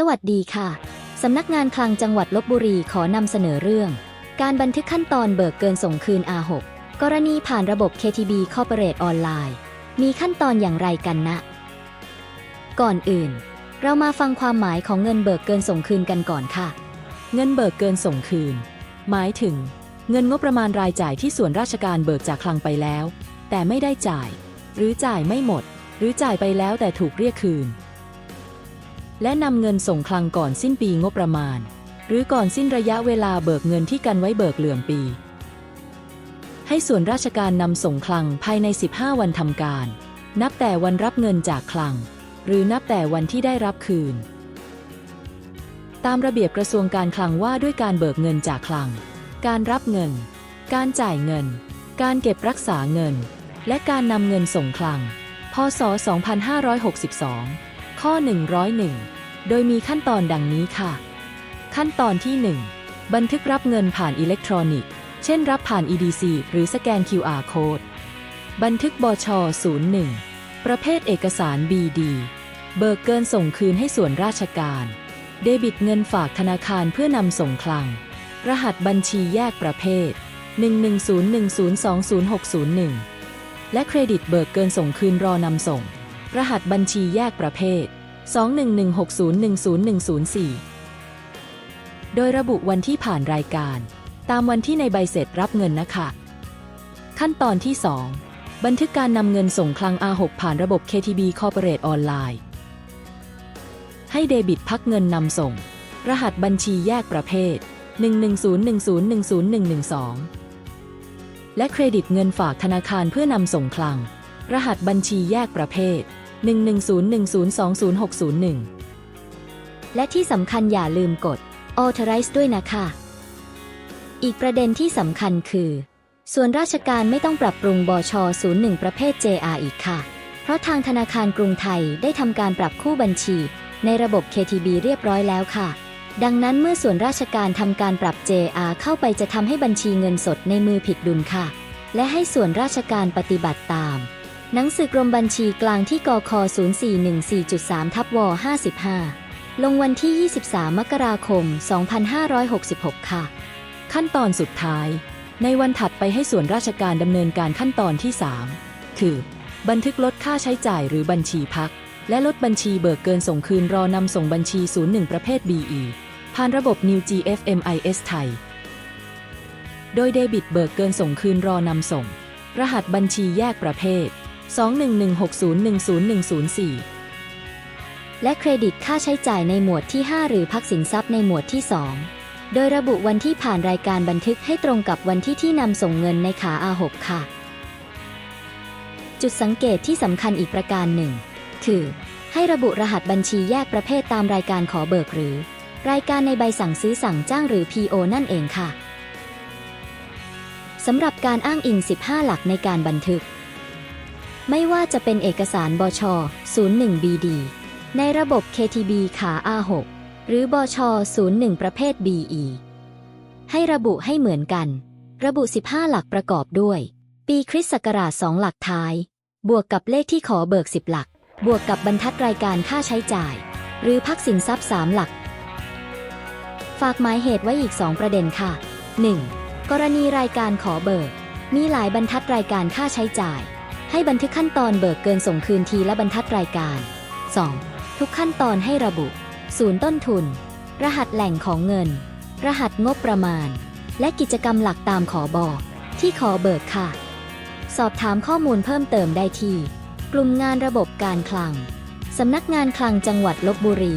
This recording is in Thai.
สวัสดีค่ะ สำนักงานคลังจังหวัดลบบุรีขอนำเสนอเรื่อง การบันทึกขั้นตอนเบิกเกินส่งคืน R6 กรณีผ่านระบบ KTB Corporate ออนไลน์มีขั้นตอนอย่างไรกันนะ ก่อนอื่น เรามาฟังความหมายของเงินเบิกเกินส่งคืนกันก่อนค่ะ เงินเบิกเกินส่งคืน หมายถึง เงินงบประมาณรายจ่ายที่ส่วนราชการเบิกจากคลังไปแล้ว แต่ไม่ได้จ่าย หรือจ่ายไม่หมด หรือจ่ายไปแล้วแต่ถูกเรียกคืน และนำเงินส่งคลังก่อนสิ้นปีงบประมาณ หรือก่อนสิ้นระยะเวลาเบิกเงินที่กันไว้เบิกเหลื่อมปี ให้ส่วนราชการนำส่งคลังภายใน 15 วันทำการ นับแต่วันรับเงินจากคลัง หรือนับแต่วันที่ได้รับคืน ตามระเบียบกระทรวงการคลังว่าด้วยการเบิกเงินจากคลัง การรับเงิน การจ่ายเงิน การเก็บรักษาเงิน และการนำเงินส่งคลัง พศ 2562 ข้อ 101 โดยมีขั้นตอนดังนี้ค่ะ ขั้นตอนที่ 1 บันทึกรับเงินผ่านอิเล็กทรอนิกส์ เช่นรับผ่าน EDC หรือสแกน QR Code บันทึกบช 01 ประเภทเอกสาร BD เบิกเกินส่งคืนให้ส่วนราชการ เดบิตเงินฝากธนาคารเพื่อนำส่งคลัง รหัสบัญชีแยกประเภท 110102061และเครดิตเบิกเกินส่งคืนรอนำส่ง รหัสบัญชีแยกประเภท 211601004 โดยระบุวันที่ผ่านรายการ ตามวันที่ในใบเสร็จรับเงินนะคะ ขั้นตอนที่ 2 บันทึกการนำเงินส่งคลัง R6 ผ่านระบบ KTB Corporate ออนไลน์ให้เดบิตพักเงินนำส่ง รหัสบัญชีแยกประเภท 11010010112 และเครดิตเงินฝากธนาคารเพื่อนำส่งคลัง รหัสบัญชีแยกประเภท 1101020601 และที่สำคัญอย่าลืมกด authorize ด้วยนะคะ อีกประเด็นที่สำคัญคือ ส่วนราชการไม่ต้องปรับปรุงบช 01 ประเภท JR อีกค่ะ เพราะทางธนาคารกรุงไทยได้ทำการปรับคู่บัญชี ในระบบ KTB เรียบร้อยแล้วค่ะดังนั้นเมื่อส่วนราชการทำการปรับ JR เข้าไปจะทำให้บัญชีเงินสดในมือผิดดุลค่ะ และให้ส่วนราชการปฏิบัติตาม หนังสือกรมบัญชีกลางที่กค0414.3ทับว55 ลงวันที่ 23 มกราคม 2566 ค่ะ ขั้นตอนสุดท้าย ในวันถัดไปให้ส่วนราชการดำเนินการขั้นตอนที่ 3 คือ บันทึกลดค่าใช้จ่ายหรือบัญชีพัก และลดบัญชีเบิกเกินส่งคืนรอนำส่งบัญชี 01 ประเภท BE ผ่านระบบ New GFMIS ไทย โดยเดบิตเบิกเกินส่งคืนรอนำส่ง รหัสบัญชีแยกประเภท 211601004 และเครดิตค่าใช้จ่ายในหมวดที่ 5 หรือพักสินทรัพย์ในหมวดที่ 2 โดยระบุวันที่ผ่านรายการบันทึกให้ตรงกับวันที่ที่นำส่งเงินในขา A6 ค่ะ จุดสังเกตที่สำคัญอีกประการหนึ่ง คือ ให้ระบุรหัสบัญชีแยกประเภทตามรายการขอเบิกหรือ รายการในใบสั่งซื้อสั่งจ้างหรือ PO นั่นเองค่ะสำหรับการอ้างอิง 15 หลักในการบันทึก ไม่ว่าจะเป็นเอกสารบช 01 BD ในระบบ KTB ขา A6 หรือบช 01 ประเภท BE ให้ระบุให้เหมือนกัน ระบุ 15 หลักประกอบด้วย ปีคริสต์ศักราช2หลักท้าย บวกกับเลขที่ขอเบิก 10 หลัก บวกกับบรรทัดรายการค่าใช้จ่าย หรือพักสินทรัพย์ 3 หลัก ฝากหมายเหตุไว้อีก 2 ประเด็นค่ะ 1. กรณีรายการขอเบิก มีหลายบรรทัดรายการค่าใช้จ่าย ให้บันทึกขั้นตอนเบิกเกินส่งคืนทีละบรรทัดรายการ 2. ทุกขั้นตอนให้ระบุ ศูนย์ต้นทุน รหัสแหล่งของเงิน รหัสงบประมาณ และกิจกรรมหลักตามขอบอกที่ขอเบิกค่ะ สอบถามข้อมูลเพิ่มเติมได้ที่ กลุ่มงานระบบการคลัง สำนักงานคลังจังหวัดลบบุรี